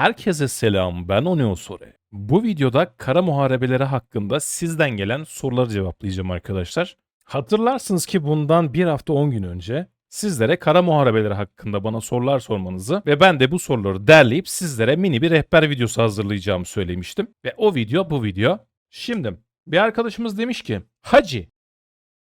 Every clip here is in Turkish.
Herkese selam ben Oneosore. Bu videoda kara muharebeleri hakkında sizden gelen soruları cevaplayacağım arkadaşlar. Hatırlarsınız ki bundan bir hafta 10 gün önce sizlere kara muharebeleri hakkında bana sorular sormanızı ve ben de bu soruları derleyip sizlere mini bir rehber videosu hazırlayacağımı söylemiştim. Ve o video bu video. Şimdi bir arkadaşımız demiş ki Hacı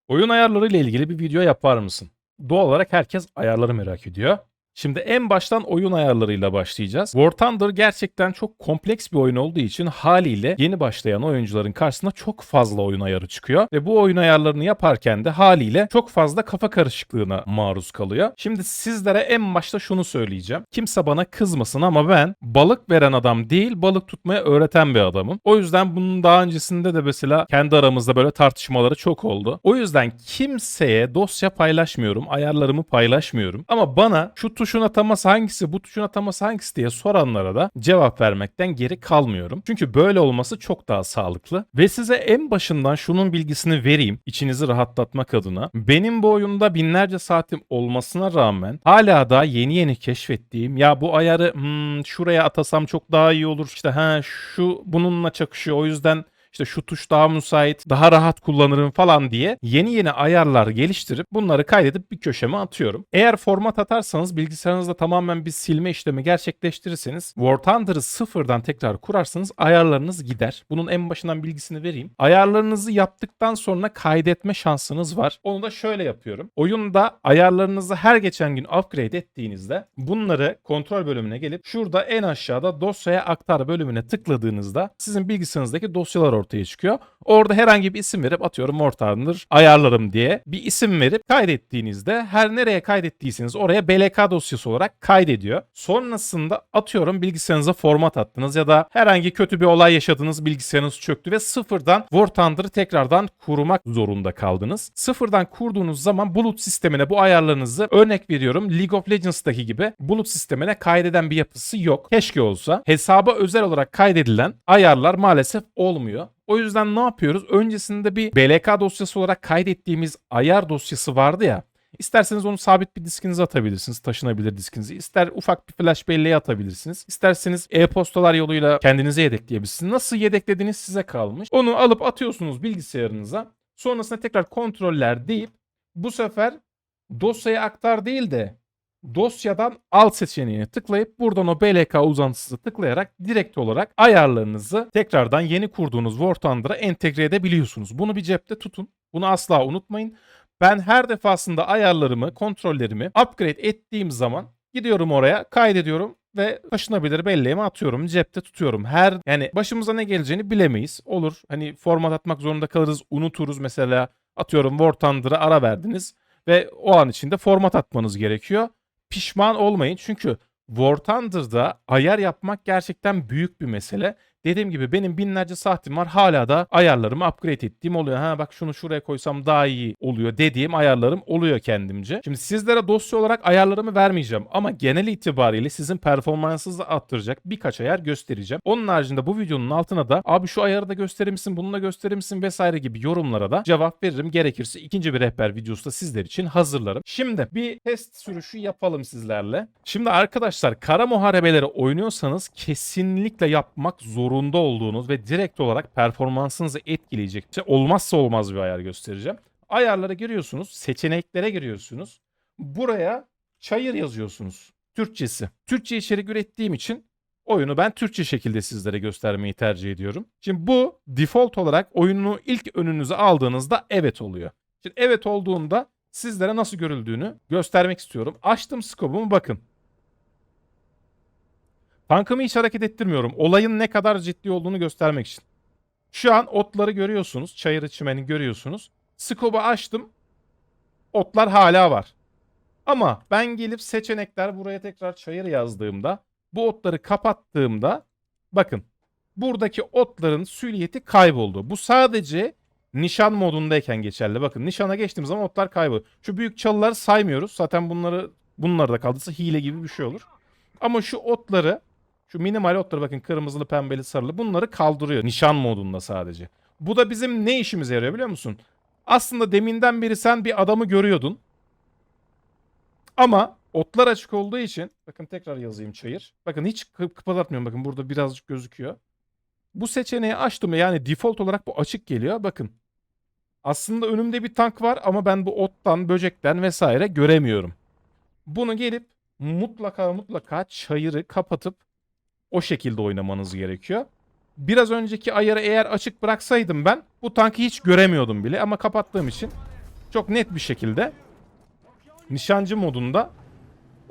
oyun ayarları ile ilgili bir video yapar mısın? Doğal olarak herkes ayarları merak ediyor. Şimdi en baştan oyun ayarlarıyla başlayacağız. War Thunder gerçekten çok kompleks bir oyun olduğu için haliyle yeni başlayan oyuncuların karşısına çok fazla oyun ayarı çıkıyor. Ve bu oyun ayarlarını yaparken de haliyle çok fazla kafa karışıklığına maruz kalıyor. Şimdi sizlere en başta şunu söyleyeceğim. Kimse bana kızmasın ama ben balık veren adam değil balık tutmaya öğreten bir adamım. O yüzden bunun daha öncesinde de mesela kendi aramızda böyle tartışmaları çok oldu. O yüzden kimseye dosya paylaşmıyorum, ayarlarımı paylaşmıyorum. Ama bana şu tuşun ataması hangisi, bu tuşun ataması hangisi diye soranlara da cevap vermekten geri kalmıyorum. Çünkü böyle olması çok daha sağlıklı. Ve size en başından şunun bilgisini vereyim, içinizi rahatlatmak adına. Benim bu oyunda binlerce saatim olmasına rağmen hala da yeni yeni keşfettiğim ya bu ayarı hmm, şuraya atasam çok daha iyi olur. İşte ha şu bununla çakışıyor o yüzden işte şu tuş daha müsait, daha rahat kullanırım falan diye yeni yeni ayarlar geliştirip bunları kaydedip bir köşeme atıyorum. Eğer format atarsanız bilgisayarınızda tamamen bir silme işlemi gerçekleştirirseniz War Thunder'ı sıfırdan tekrar kurarsanız ayarlarınız gider. Bunun en başından bilgisini vereyim. Ayarlarınızı yaptıktan sonra kaydetme şansınız var. Onu da şöyle yapıyorum. Oyunda ayarlarınızı her geçen gün upgrade ettiğinizde bunları kontrol bölümüne gelip şurada en aşağıda dosyaya aktar bölümüne tıkladığınızda sizin bilgisayarınızdaki dosyalar çıkıyor. Orada herhangi bir isim verip atıyorum Thunder ayarlarım diye bir isim verip kaydettiğinizde her nereye kaydettiyseniz oraya BLK dosyası olarak kaydediyor. Sonrasında atıyorum bilgisayarınıza format attınız ya da herhangi kötü bir olay yaşadınız bilgisayarınız çöktü ve sıfırdan War Thunder'ı tekrardan kurmak zorunda kaldınız. Sıfırdan kurduğunuz zaman bulut sistemine bu ayarlarınızı örnek veriyorum League of Legends'taki gibi bulut sistemine kaydeden bir yapısı yok. Keşke olsa. Hesaba özel olarak kaydedilen ayarlar maalesef olmuyor. O yüzden ne yapıyoruz? Öncesinde bir BLK dosyası olarak kaydettiğimiz ayar dosyası vardı ya. İsterseniz onu sabit bir diskinize atabilirsiniz. Taşınabilir diskinizi. İster ufak bir flash belleğe atabilirsiniz. İsterseniz e-postalar yoluyla kendinize yedekleyebilirsiniz. Nasıl yedeklediğiniz size kalmış. Onu alıp atıyorsunuz bilgisayarınıza. Sonrasında tekrar kontroller deyip bu sefer dosyaya aktar değil de dosyadan al seçeneğini tıklayıp buradan o BLK uzantısını tıklayarak direkt olarak ayarlarınızı tekrardan yeni kurduğunuz War Thunder'a entegre edebiliyorsunuz. Bunu bir cepte tutun. Bunu asla unutmayın. Ben her defasında ayarlarımı, kontrollerimi upgrade ettiğim zaman gidiyorum oraya, kaydediyorum ve taşınabilir belleğime atıyorum. Cepte tutuyorum. Her yani başımıza ne geleceğini bilemeyiz. Olur. Hani format atmak zorunda kalırız, unuturuz mesela. Atıyorum War ara verdiniz ve o an içinde format atmanız gerekiyor pişman olmayın. Çünkü War Thunder'da ayar yapmak gerçekten büyük bir mesele. Dediğim gibi benim binlerce saatim var. Hala da ayarlarımı upgrade ettiğim oluyor. Ha bak şunu şuraya koysam daha iyi oluyor dediğim ayarlarım oluyor kendimce. Şimdi sizlere dosya olarak ayarlarımı vermeyeceğim ama genel itibariyle sizin performansınızı arttıracak birkaç ayar göstereceğim. Onun haricinde bu videonun altına da abi şu ayarı da gösterir misin, bunu da gösterir misin vesaire gibi yorumlara da cevap veririm. Gerekirse ikinci bir rehber videosu da sizler için hazırlarım. Şimdi bir test sürüşü yapalım sizlerle. Şimdi arkadaşlar kara muharebeleri oynuyorsanız kesinlikle yapmak zor zorunda olduğunuz ve direkt olarak performansınızı etkileyecek şey olmazsa olmaz bir ayar göstereceğim. Ayarlara giriyorsunuz, seçeneklere giriyorsunuz. Buraya çayır yazıyorsunuz. Türkçesi. Türkçe içerik ürettiğim için oyunu ben Türkçe şekilde sizlere göstermeyi tercih ediyorum. Şimdi bu default olarak oyunu ilk önünüze aldığınızda evet oluyor. Şimdi evet olduğunda sizlere nasıl görüldüğünü göstermek istiyorum. Açtım scope'umu bakın. Tankımı hiç hareket ettirmiyorum. Olayın ne kadar ciddi olduğunu göstermek için. Şu an otları görüyorsunuz. Çayırı çimeni görüyorsunuz. Scope'u açtım. Otlar hala var. Ama ben gelip seçenekler buraya tekrar çayır yazdığımda bu otları kapattığımda bakın buradaki otların süliyeti kayboldu. Bu sadece nişan modundayken geçerli. Bakın nişana geçtiğim zaman otlar kayboluyor. Şu büyük çalıları saymıyoruz. Zaten bunları bunlar da kaldıysa hile gibi bir şey olur. Ama şu otları şu minimal otları bakın kırmızılı, pembeli, sarılı bunları kaldırıyor. Nişan modunda sadece. Bu da bizim ne işimize yarıyor biliyor musun? Aslında deminden beri sen bir adamı görüyordun. Ama Otlar açık olduğu için bakın tekrar yazayım çayır. Bakın hiç kı- kıpırdatmıyorum. Bakın burada birazcık gözüküyor. Bu seçeneği açtım yani default olarak bu açık geliyor. Bakın. Aslında önümde bir tank var ama ben bu ottan, böcekten vesaire göremiyorum. Bunu gelip mutlaka mutlaka çayırı kapatıp o şekilde oynamanız gerekiyor. Biraz önceki ayarı eğer açık bıraksaydım ben bu tankı hiç göremiyordum bile ama kapattığım için çok net bir şekilde nişancı modunda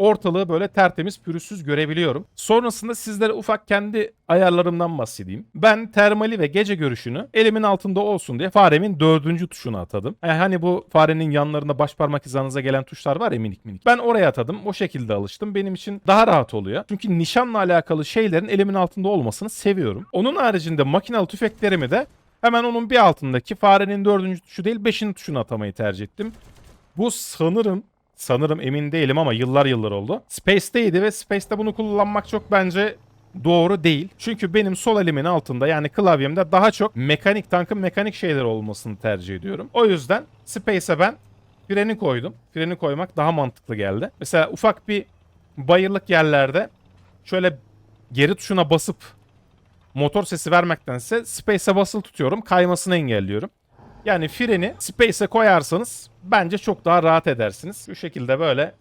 ortalığı böyle tertemiz pürüzsüz görebiliyorum. Sonrasında sizlere ufak kendi ayarlarımdan bahsedeyim. Ben termali ve gece görüşünü elimin altında olsun diye faremin dördüncü tuşuna atadım. Yani hani bu farenin yanlarında baş parmak hizanıza gelen tuşlar var ya minik minik. Ben oraya atadım. O şekilde alıştım. Benim için daha rahat oluyor. Çünkü nişanla alakalı şeylerin elimin altında olmasını seviyorum. Onun haricinde makinalı tüfeklerimi de hemen onun bir altındaki farenin dördüncü tuşu değil beşinci tuşuna atamayı tercih ettim. Bu sanırım sanırım emin değilim ama yıllar yıllar oldu. Space'teydi ve Space'te bunu kullanmak çok bence doğru değil. Çünkü benim sol elimin altında yani klavyemde daha çok mekanik tankın mekanik şeyler olmasını tercih ediyorum. O yüzden Space'e ben freni koydum. Freni koymak daha mantıklı geldi. Mesela ufak bir bayırlık yerlerde şöyle geri tuşuna basıp motor sesi vermektense Space'e basılı tutuyorum. Kaymasını engelliyorum. Yani freni space'e koyarsanız bence çok daha rahat edersiniz. Bu şekilde böyle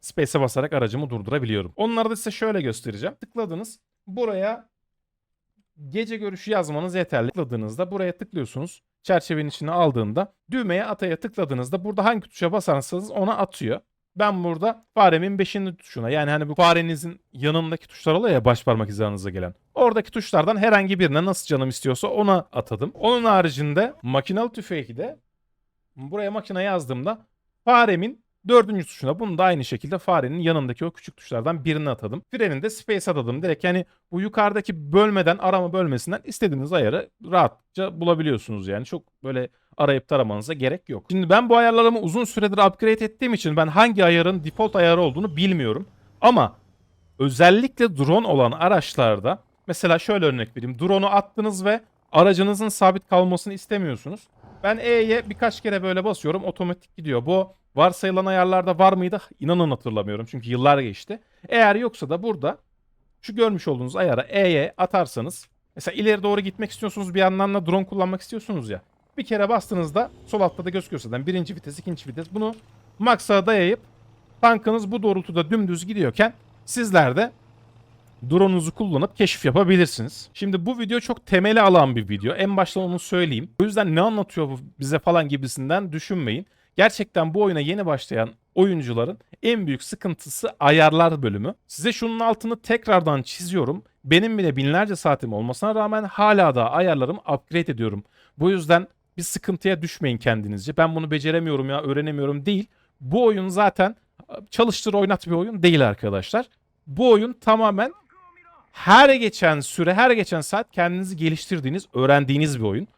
space'e basarak aracımı durdurabiliyorum. Onları da size şöyle göstereceğim. Tıkladınız. Buraya gece görüşü yazmanız yeterli. Tıkladığınızda buraya tıklıyorsunuz. Çerçevenin içine aldığında düğmeye ataya tıkladığınızda burada hangi tuşa basarsanız ona atıyor. Ben burada faremin 5. tuşuna yani hani bu farenizin yanındaki tuşlar oluyor ya baş parmak hizanıza gelen. Oradaki tuşlardan herhangi birine nasıl canım istiyorsa ona atadım. Onun haricinde makinalı tüfeği de buraya makine yazdığımda faremin dördüncü tuşuna bunu da aynı şekilde farenin yanındaki o küçük tuşlardan birini atadım. Frenin de space atadım. Direkt yani bu yukarıdaki bölmeden arama bölmesinden istediğiniz ayarı rahatça bulabiliyorsunuz yani. Çok böyle arayıp taramanıza gerek yok. Şimdi ben bu ayarlarımı uzun süredir upgrade ettiğim için ben hangi ayarın default ayarı olduğunu bilmiyorum. Ama özellikle drone olan araçlarda mesela şöyle örnek vereyim. Drone'u attınız ve aracınızın sabit kalmasını istemiyorsunuz. Ben E'ye birkaç kere böyle basıyorum otomatik gidiyor. Bu varsayılan ayarlarda var mıydı? İnanın hatırlamıyorum çünkü yıllar geçti. Eğer yoksa da burada şu görmüş olduğunuz ayara E'ye atarsanız mesela ileri doğru gitmek istiyorsunuz bir yandan da drone kullanmak istiyorsunuz ya. Bir kere bastığınızda sol altta da gözüküyor zaten birinci vites ikinci vites bunu maksa dayayıp tankınız bu doğrultuda dümdüz gidiyorken sizler de drone'unuzu kullanıp keşif yapabilirsiniz. Şimdi bu video çok temeli alan bir video. En baştan onu söyleyeyim. O yüzden ne anlatıyor bu bize falan gibisinden düşünmeyin. Gerçekten bu oyuna yeni başlayan oyuncuların en büyük sıkıntısı ayarlar bölümü. Size şunun altını tekrardan çiziyorum. Benim bile binlerce saatim olmasına rağmen hala da ayarlarımı upgrade ediyorum. Bu yüzden bir sıkıntıya düşmeyin kendinizce. Ben bunu beceremiyorum ya öğrenemiyorum değil. Bu oyun zaten çalıştır oynat bir oyun değil arkadaşlar. Bu oyun tamamen her geçen süre, her geçen saat kendinizi geliştirdiğiniz, öğrendiğiniz bir oyun.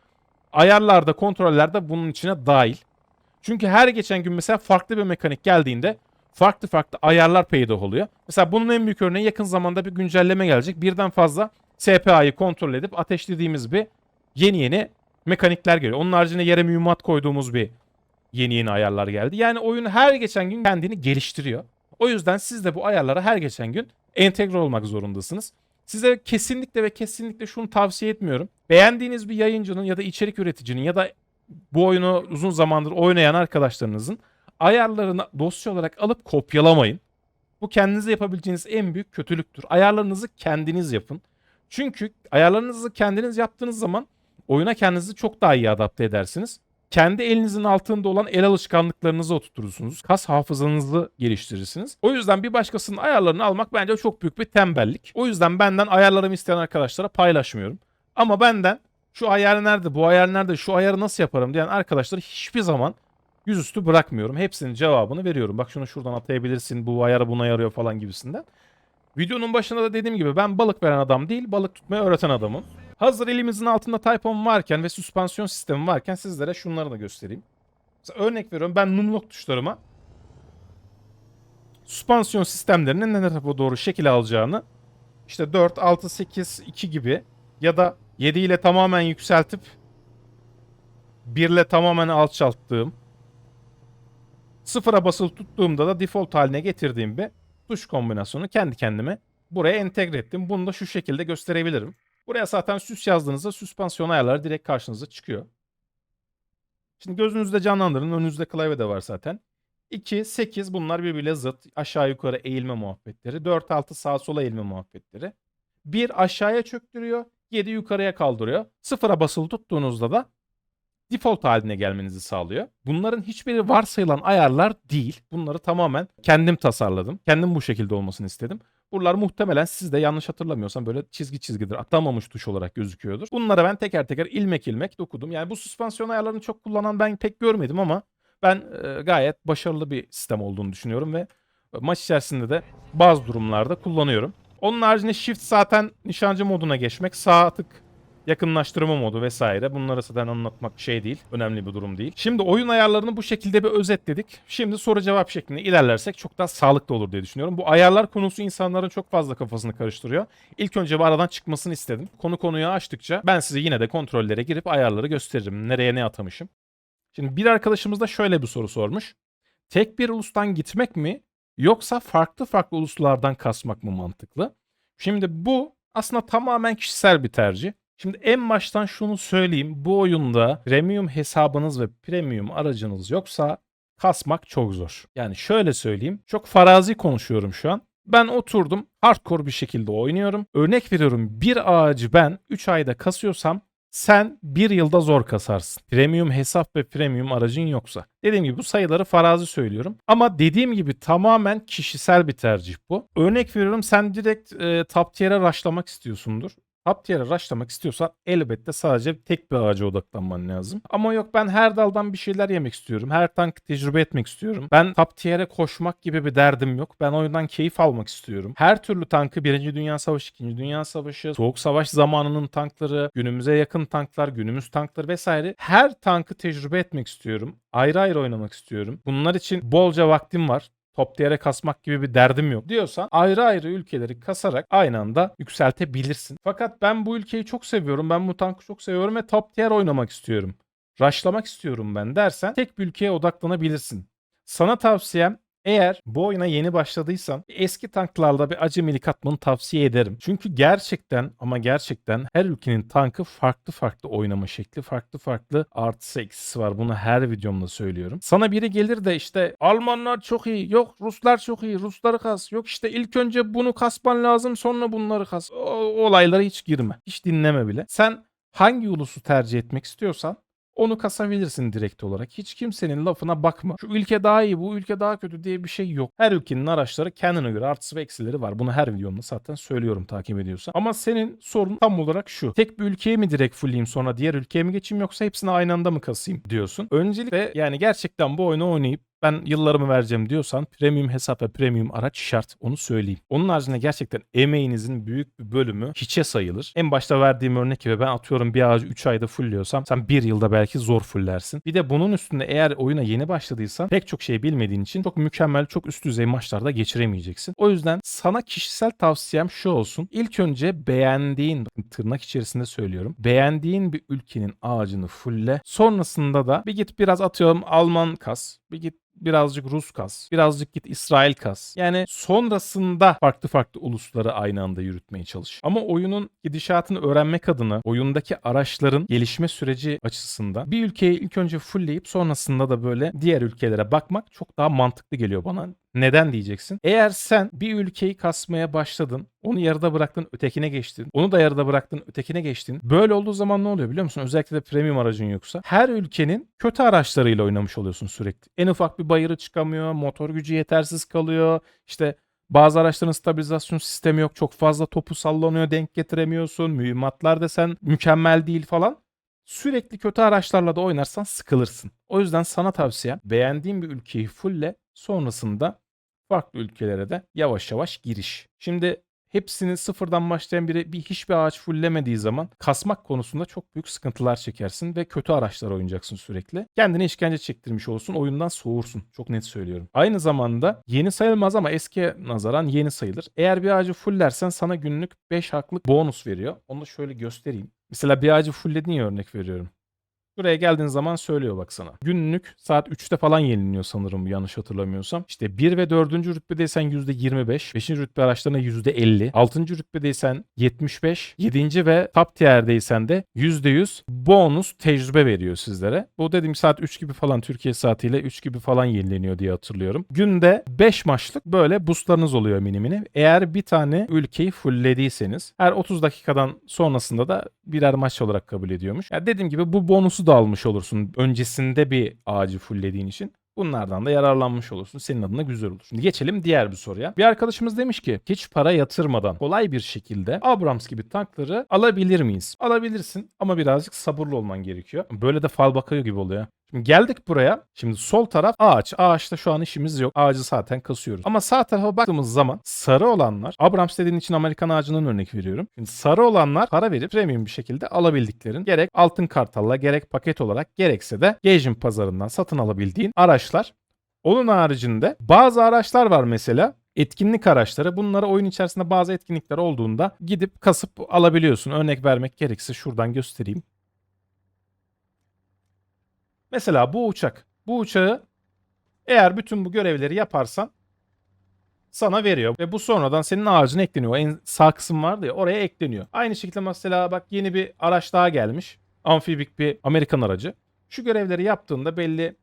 Ayarlarda, kontrollerde bunun içine dahil. Çünkü her geçen gün mesela farklı bir mekanik geldiğinde farklı farklı ayarlar peydah oluyor. Mesela bunun en büyük örneği yakın zamanda bir güncelleme gelecek. Birden fazla SPA'yı kontrol edip ateşlediğimiz bir yeni yeni mekanikler geliyor. Onun haricinde yere mühimmat koyduğumuz bir yeni yeni ayarlar geldi. Yani oyun her geçen gün kendini geliştiriyor. O yüzden siz de bu ayarlara her geçen gün entegre olmak zorundasınız. Size kesinlikle ve kesinlikle şunu tavsiye etmiyorum. Beğendiğiniz bir yayıncının ya da içerik üreticinin ya da bu oyunu uzun zamandır oynayan arkadaşlarınızın ayarlarını dosya olarak alıp kopyalamayın. Bu kendinize yapabileceğiniz en büyük kötülüktür. Ayarlarınızı kendiniz yapın. Çünkü ayarlarınızı kendiniz yaptığınız zaman oyuna kendinizi çok daha iyi adapte edersiniz. Kendi elinizin altında olan el alışkanlıklarınızı oturtursunuz. Kas hafızanızı geliştirirsiniz. O yüzden bir başkasının ayarlarını almak bence çok büyük bir tembellik. O yüzden benden ayarlarımı isteyen arkadaşlara paylaşmıyorum. Ama benden şu ayar nerede, bu ayar nerede, şu ayarı nasıl yaparım diyen arkadaşları hiçbir zaman yüzüstü bırakmıyorum. Hepsinin cevabını veriyorum. Bak şunu şuradan atayabilirsin, bu ayarı buna yarıyor falan gibisinden. Videonun başında da dediğim gibi ben balık veren adam değil, balık tutmayı öğreten adamım. Hazır elimizin altında Type 10 varken ve süspansiyon sistemi varken sizlere şunları da göstereyim. Mesela örnek veriyorum ben numlock tuşlarıma süspansiyon sistemlerinin ne tarafa doğru şekil alacağını işte 4, 6, 8, 2 gibi ya da 7 ile tamamen yükseltip 1 ile tamamen alçalttığım Sıfıra basılı tuttuğumda da default haline getirdiğim bir tuş kombinasyonu kendi kendime buraya entegre ettim. Bunu da şu şekilde gösterebilirim. Buraya zaten süs yazdığınızda süspansiyon ayarları direkt karşınıza çıkıyor. Şimdi gözünüzde canlandırın. Önünüzde klavye de var zaten. 2, 8 bunlar birbiriyle zıt. Aşağı yukarı eğilme muhabbetleri. 4, 6 sağa sola eğilme muhabbetleri. 1 aşağıya çöktürüyor. 7 yukarıya kaldırıyor. Sıfıra basılı tuttuğunuzda da default haline gelmenizi sağlıyor. Bunların hiçbiri varsayılan ayarlar değil. Bunları tamamen kendim tasarladım. Kendim bu şekilde olmasını istedim. Buralar muhtemelen siz de yanlış hatırlamıyorsam böyle çizgi çizgidir. Atamamış tuş olarak gözüküyordur. Bunlara ben teker teker ilmek ilmek dokudum. Yani bu süspansiyon ayarlarını çok kullanan ben pek görmedim ama ben e, gayet başarılı bir sistem olduğunu düşünüyorum ve maç içerisinde de bazı durumlarda kullanıyorum. Onun haricinde shift zaten nişancı moduna geçmek, sağ tık yakınlaştırma modu vesaire. Bunları zaten anlatmak şey değil. Önemli bir durum değil. Şimdi oyun ayarlarını bu şekilde bir özetledik. Şimdi soru cevap şeklinde ilerlersek çok daha sağlıklı olur diye düşünüyorum. Bu ayarlar konusu insanların çok fazla kafasını karıştırıyor. İlk önce bir aradan çıkmasını istedim. Konu konuyu açtıkça ben size yine de kontrollere girip ayarları gösteririm. Nereye ne atamışım. Şimdi bir arkadaşımız da şöyle bir soru sormuş. Tek bir ulustan gitmek mi yoksa farklı farklı uluslardan kasmak mı mantıklı? Şimdi bu aslında tamamen kişisel bir tercih. Şimdi en baştan şunu söyleyeyim. Bu oyunda premium hesabınız ve premium aracınız yoksa kasmak çok zor. Yani şöyle söyleyeyim. Çok farazi konuşuyorum şu an. Ben oturdum hardcore bir şekilde oynuyorum. Örnek veriyorum bir ağacı ben 3 ayda kasıyorsam sen bir yılda zor kasarsın. Premium hesap ve premium aracın yoksa. Dediğim gibi bu sayıları farazi söylüyorum. Ama dediğim gibi tamamen kişisel bir tercih bu. Örnek veriyorum sen direkt e, top tier'e rushlamak istiyorsundur. Top tier'e rushlamak istiyorsan elbette sadece tek bir ağaca odaklanman lazım. Ama yok ben her daldan bir şeyler yemek istiyorum. Her tank tecrübe etmek istiyorum. Ben top koşmak gibi bir derdim yok. Ben oyundan keyif almak istiyorum. Her türlü tankı 1. Dünya Savaşı, 2. Dünya Savaşı, Soğuk Savaş zamanının tankları, günümüze yakın tanklar, günümüz tankları vesaire. Her tankı tecrübe etmek istiyorum. Ayrı ayrı oynamak istiyorum. Bunlar için bolca vaktim var top tier'e kasmak gibi bir derdim yok diyorsan ayrı ayrı ülkeleri kasarak aynı anda yükseltebilirsin. Fakat ben bu ülkeyi çok seviyorum. Ben bu tankı çok seviyorum ve top tier oynamak istiyorum. Rushlamak istiyorum ben dersen tek bir ülkeye odaklanabilirsin. Sana tavsiyem eğer bu oyuna yeni başladıysan eski tanklarla bir acemilik atmanı tavsiye ederim. Çünkü gerçekten ama gerçekten her ülkenin tankı farklı farklı oynama şekli, farklı farklı artısı eksisi var. Bunu her videomda söylüyorum. Sana biri gelir de işte Almanlar çok iyi, yok Ruslar çok iyi, Rusları kas, yok işte ilk önce bunu kasman lazım sonra bunları kas. O, olaylara hiç girme. Hiç dinleme bile. Sen hangi ulusu tercih etmek istiyorsan onu kasabilirsin direkt olarak. Hiç kimsenin lafına bakma. Şu ülke daha iyi, bu ülke daha kötü diye bir şey yok. Her ülkenin araçları kendine göre artısı ve eksileri var. Bunu her videomda zaten söylüyorum takip ediyorsan. Ama senin sorun tam olarak şu. Tek bir ülkeye mi direkt fullleyeyim sonra diğer ülkeye mi geçeyim yoksa hepsini aynı anda mı kasayım diyorsun. Öncelikle yani gerçekten bu oyunu oynayıp ben yıllarımı vereceğim diyorsan premium hesap ve premium araç şart onu söyleyeyim. Onun haricinde gerçekten emeğinizin büyük bir bölümü hiçe sayılır. En başta verdiğim örnek gibi ben atıyorum bir ağacı 3 ayda fullliyorsam sen 1 yılda belki zor fullersin. Bir de bunun üstünde eğer oyuna yeni başladıysan pek çok şey bilmediğin için çok mükemmel çok üst düzey maçlarda geçiremeyeceksin. O yüzden sana kişisel tavsiyem şu olsun. İlk önce beğendiğin tırnak içerisinde söylüyorum. Beğendiğin bir ülkenin ağacını fulle. Sonrasında da bir git biraz atıyorum Alman kas. Bir git birazcık Rus kas, birazcık git İsrail kas. Yani sonrasında farklı farklı ulusları aynı anda yürütmeye çalış. Ama oyunun gidişatını öğrenmek adına oyundaki araçların gelişme süreci açısından bir ülkeyi ilk önce fullleyip sonrasında da böyle diğer ülkelere bakmak çok daha mantıklı geliyor bana. Neden diyeceksin? Eğer sen bir ülkeyi kasmaya başladın, onu yarıda bıraktın, ötekine geçtin. Onu da yarıda bıraktın, ötekine geçtin. Böyle olduğu zaman ne oluyor biliyor musun? Özellikle de premium aracın yoksa. Her ülkenin kötü araçlarıyla oynamış oluyorsun sürekli. En ufak bir bayırı çıkamıyor, motor gücü yetersiz kalıyor. İşte bazı araçların stabilizasyon sistemi yok. Çok fazla topu sallanıyor, denk getiremiyorsun. Mühimmatlar desen mükemmel değil falan. Sürekli kötü araçlarla da oynarsan sıkılırsın. O yüzden sana tavsiyem beğendiğin bir ülkeyi fulle sonrasında farklı ülkelere de yavaş yavaş giriş. Şimdi hepsini sıfırdan başlayan biri bir hiçbir ağaç fullemediği zaman kasmak konusunda çok büyük sıkıntılar çekersin ve kötü araçlar oynayacaksın sürekli. Kendine işkence çektirmiş olsun, oyundan soğursun. Çok net söylüyorum. Aynı zamanda yeni sayılmaz ama eskiye nazaran yeni sayılır. Eğer bir ağacı fullersen sana günlük 5 haklık bonus veriyor. Onu da şöyle göstereyim. Mesela bir ağacı fullledin örnek veriyorum. Buraya geldiğin zaman söylüyor bak sana. Günlük saat 3'te falan yenileniyor sanırım yanlış hatırlamıyorsam. İşte 1 ve 4. rütbedeysen %25, 5. rütbe araçlarına %50, 6. rütbedeysen 75, 7. ve top tier'deysen de %100 bonus tecrübe veriyor sizlere. Bu dediğim saat 3 gibi falan Türkiye saatiyle 3 gibi falan yenileniyor diye hatırlıyorum. Günde 5 maçlık böyle boostlarınız oluyor mini mini. Eğer bir tane ülkeyi fulllediyseniz her 30 dakikadan sonrasında da birer maç olarak kabul ediyormuş. Yani dediğim gibi bu bonusu da almış olursun öncesinde bir ağacı fulllediğin için. Bunlardan da yararlanmış olursun. Senin adına güzel olur. Şimdi geçelim diğer bir soruya. Bir arkadaşımız demiş ki hiç para yatırmadan kolay bir şekilde Abrams gibi tankları alabilir miyiz? Alabilirsin ama birazcık sabırlı olman gerekiyor. Böyle de fal bakıyor gibi oluyor. Geldik buraya. Şimdi sol taraf ağaç. Ağaçta şu an işimiz yok. Ağacı zaten kasıyoruz. Ama sağ tarafa baktığımız zaman sarı olanlar, Abrams dediğin için Amerikan ağacından örnek veriyorum. Şimdi sarı olanlar para verip premium bir şekilde alabildiklerin gerek altın kartalla gerek paket olarak gerekse de Gaijin pazarından satın alabildiğin araçlar. Onun haricinde bazı araçlar var mesela etkinlik araçları. Bunları oyun içerisinde bazı etkinlikler olduğunda gidip kasıp alabiliyorsun. Örnek vermek gerekirse şuradan göstereyim. Mesela bu uçak. Bu uçağı eğer bütün bu görevleri yaparsan sana veriyor. Ve bu sonradan senin ağacına ekleniyor. En sağ kısım vardı ya oraya ekleniyor. Aynı şekilde mesela bak yeni bir araç daha gelmiş. Amfibik bir Amerikan aracı. Şu görevleri yaptığında belli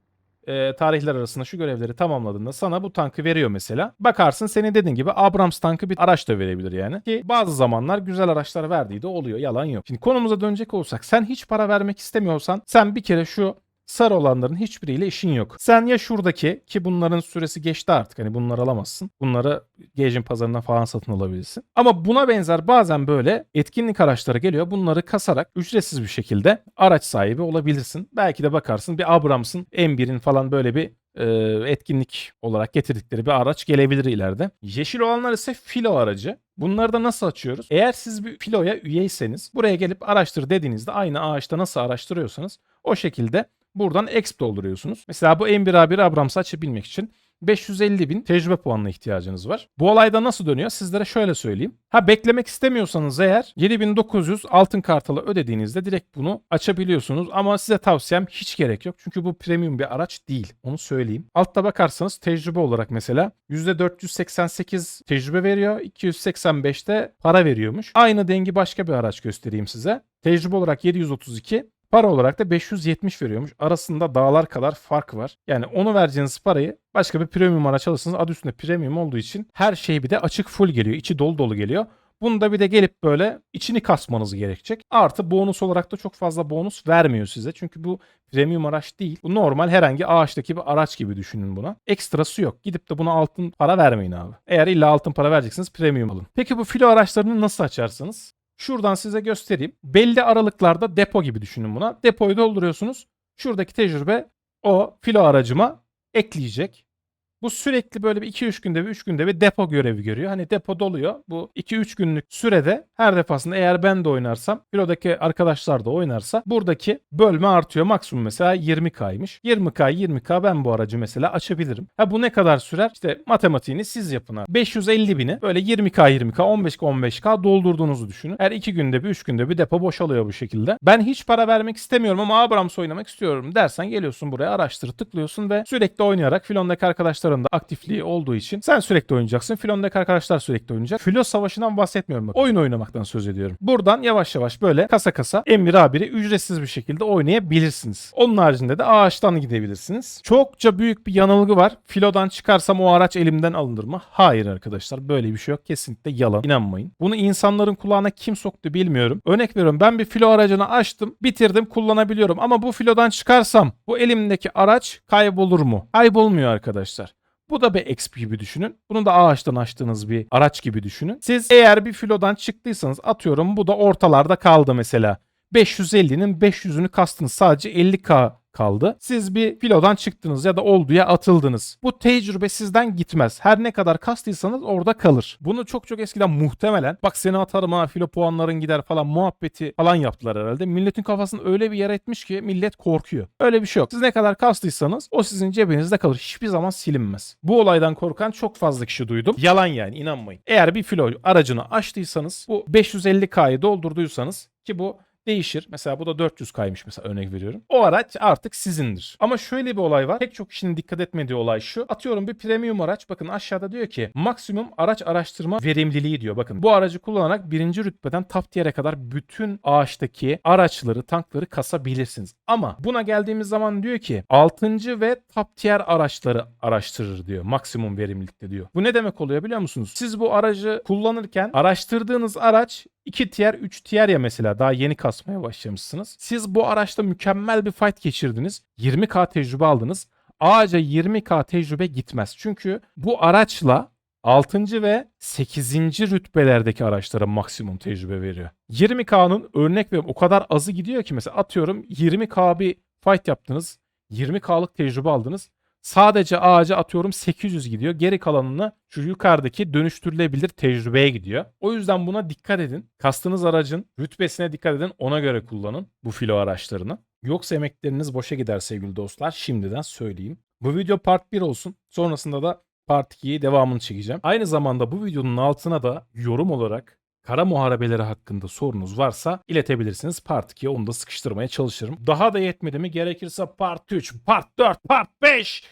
e, tarihler arasında şu görevleri tamamladığında sana bu tankı veriyor mesela. Bakarsın senin dediğin gibi Abrams tankı bir araç da verebilir yani. Ki bazı zamanlar güzel araçlar verdiği de oluyor. Yalan yok. Şimdi konumuza dönecek olsak sen hiç para vermek istemiyorsan sen bir kere şu sarı olanların hiçbiriyle işin yok. Sen ya şuradaki ki bunların süresi geçti artık hani bunları alamazsın. Bunları Gage'in pazarından falan satın alabilirsin. Ama buna benzer bazen böyle etkinlik araçları geliyor. Bunları kasarak ücretsiz bir şekilde araç sahibi olabilirsin. Belki de bakarsın bir Abrams'ın M1'in falan böyle bir e, etkinlik olarak getirdikleri bir araç gelebilir ileride. Yeşil olanlar ise filo aracı. Bunları da nasıl açıyoruz? Eğer siz bir filoya üyeyseniz buraya gelip araştır dediğinizde aynı ağaçta nasıl araştırıyorsanız o şekilde buradan exp dolduruyorsunuz. Mesela bu M1A1 Abrams'ı açabilmek için 550 bin tecrübe puanına ihtiyacınız var. Bu olayda nasıl dönüyor? Sizlere şöyle söyleyeyim. Ha beklemek istemiyorsanız eğer 7900 altın kartalı ödediğinizde direkt bunu açabiliyorsunuz. Ama size tavsiyem hiç gerek yok. Çünkü bu premium bir araç değil. Onu söyleyeyim. Altta bakarsanız tecrübe olarak mesela %488 tecrübe veriyor. 285'te para veriyormuş. Aynı dengi başka bir araç göstereyim size. Tecrübe olarak 732, Para olarak da 570 veriyormuş. Arasında dağlar kadar fark var. Yani onu vereceğiniz parayı başka bir premium araç alırsanız adı üstünde premium olduğu için her şey bir de açık full geliyor. içi dolu dolu geliyor. Bunu da bir de gelip böyle içini kasmanız gerekecek. Artı bonus olarak da çok fazla bonus vermiyor size. Çünkü bu premium araç değil. Bu normal herhangi ağaçtaki bir araç gibi düşünün buna. Ekstrası yok. Gidip de buna altın para vermeyin abi. Eğer illa altın para vereceksiniz premium alın. Peki bu filo araçlarını nasıl açarsınız? Şuradan size göstereyim. Belli aralıklarda depo gibi düşünün buna. Depoyu dolduruyorsunuz. Şuradaki tecrübe o filo aracıma ekleyecek. Bu sürekli böyle bir 2-3 günde bir 3 günde bir depo görevi görüyor. Hani depo doluyor. Bu 2-3 günlük sürede her defasında eğer ben de oynarsam filodaki arkadaşlar da oynarsa buradaki bölme artıyor. Maksimum mesela 20K'ymış. 20K 20K ben bu aracı mesela açabilirim. Ha bu ne kadar sürer? İşte matematiğini siz yapın ha. 550 bini böyle 20K 20K 15K 15K doldurduğunuzu düşünün. Her 2 günde bir 3 günde bir depo boşalıyor bu şekilde. Ben hiç para vermek istemiyorum ama Abrams oynamak istiyorum dersen geliyorsun buraya araştır tıklıyorsun ve sürekli oynayarak filondaki arkadaşlar da aktifliği olduğu için sen sürekli oynayacaksın. Filondaki arkadaşlar sürekli oynayacak. Filo savaşından bahsetmiyorum bak. Oyun oynamaktan söz ediyorum. Buradan yavaş yavaş böyle kasa kasa M1 A1'i ücretsiz bir şekilde oynayabilirsiniz. Onun haricinde de ağaçtan gidebilirsiniz. Çokça büyük bir yanılgı var. Filodan çıkarsam o araç elimden alınır mı? Hayır arkadaşlar. Böyle bir şey yok. Kesinlikle yalan. İnanmayın. Bunu insanların kulağına kim soktu bilmiyorum. Örnek veriyorum. Ben bir filo aracını açtım. Bitirdim. Kullanabiliyorum. Ama bu filodan çıkarsam bu elimdeki araç kaybolur mu? Kaybolmuyor arkadaşlar. Bu da bir XP gibi düşünün. Bunu da ağaçtan açtığınız bir araç gibi düşünün. Siz eğer bir filodan çıktıysanız atıyorum bu da ortalarda kaldı mesela. 550'nin 500'ünü kastınız sadece 50k kaldı. Siz bir filodan çıktınız ya da olduya atıldınız. Bu tecrübe sizden gitmez. Her ne kadar kastıysanız orada kalır. Bunu çok çok eskiden muhtemelen bak seni atarım ha filo puanların gider falan muhabbeti falan yaptılar herhalde. Milletin kafasını öyle bir yer etmiş ki millet korkuyor. Öyle bir şey yok. Siz ne kadar kastıysanız o sizin cebinizde kalır. Hiçbir zaman silinmez. Bu olaydan korkan çok fazla kişi duydum. Yalan yani inanmayın. Eğer bir filo aracını açtıysanız bu 550K'yı doldurduysanız ki bu değişir. Mesela bu da 400 kaymış mesela örnek veriyorum. O araç artık sizindir. Ama şöyle bir olay var. Pek çok kişinin dikkat etmediği olay şu. Atıyorum bir premium araç. Bakın aşağıda diyor ki maksimum araç araştırma verimliliği diyor. Bakın bu aracı kullanarak birinci rütbeden top tier'e kadar bütün ağaçtaki araçları, tankları kasabilirsiniz. Ama buna geldiğimiz zaman diyor ki 6. ve top tier araçları araştırır diyor. Maksimum verimlilikte diyor. Bu ne demek oluyor biliyor musunuz? Siz bu aracı kullanırken araştırdığınız araç 2 tier 3 tier ya mesela daha yeni kasmaya başlamışsınız. Siz bu araçta mükemmel bir fight geçirdiniz. 20k tecrübe aldınız. Ağaca 20k tecrübe gitmez. Çünkü bu araçla 6. ve 8. rütbelerdeki araçlara maksimum tecrübe veriyor. 20K'nın örnek veriyorum o kadar azı gidiyor ki mesela atıyorum 20K bir fight yaptınız. 20K'lık tecrübe aldınız. Sadece ağaca atıyorum 800 gidiyor. Geri kalanını şu yukarıdaki dönüştürülebilir tecrübeye gidiyor. O yüzden buna dikkat edin. Kastığınız aracın rütbesine dikkat edin. Ona göre kullanın bu filo araçlarını. Yoksa emekleriniz boşa gider sevgili dostlar. Şimdiden söyleyeyim. Bu video part 1 olsun. Sonrasında da part 2'yi devamını çekeceğim. Aynı zamanda bu videonun altına da yorum olarak kara muharebeleri hakkında sorunuz varsa iletebilirsiniz. Part 2'ye onu da sıkıştırmaya çalışırım. Daha da yetmedi mi gerekirse part 3, part 4, part 5.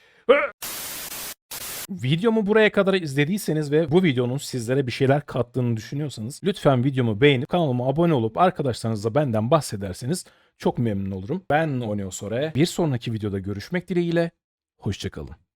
Videomu buraya kadar izlediyseniz ve bu videonun sizlere bir şeyler kattığını düşünüyorsanız lütfen videomu beğenip kanalıma abone olup arkadaşlarınızla benden bahsederseniz çok memnun olurum. Ben Oneo Sore. Bir sonraki videoda görüşmek dileğiyle. Hoşçakalın.